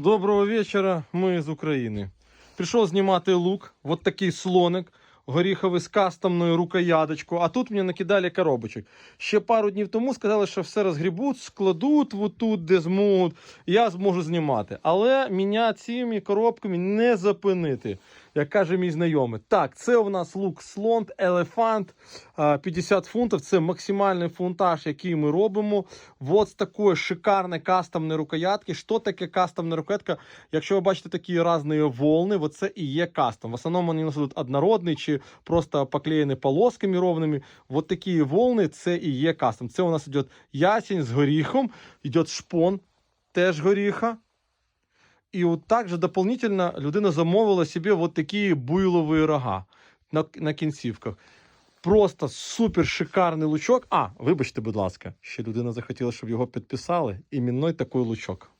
Доброго вечора, ми з України. Прийшов знімати лук, от такий слоник, горіховий з кастомною рукоядочкою, а тут мені накидали коробочок. Ще пару днів тому сказали, що все розгрібуть, складуть вот тут, де зможуть, я зможу знімати. Але мене цими коробками не зупинити, як каже мій знайомий. Так, це у нас лук слон, елефант, 50 фунтів, це максимальний фунтаж, який ми робимо. Вот з такої шикарної кастомної рукоятки. Що таке кастомна рукоятка? Якщо ви бачите такі різні волни, це і є кастом. В основному вони носять однородний чи просто поклеєні полосками ровними. Вот такі волни це і є кастом. Це у нас йде ясень з горіхом, йде шпон теж горіха. І от також дополнительно людина замовила собі вот такі буйлові рога на, на кінцівках. Просто супер шикарний лучок. А, вибачте, будь ласка, ще людина захотіла, щоб його підписали. Іменной такий лучок.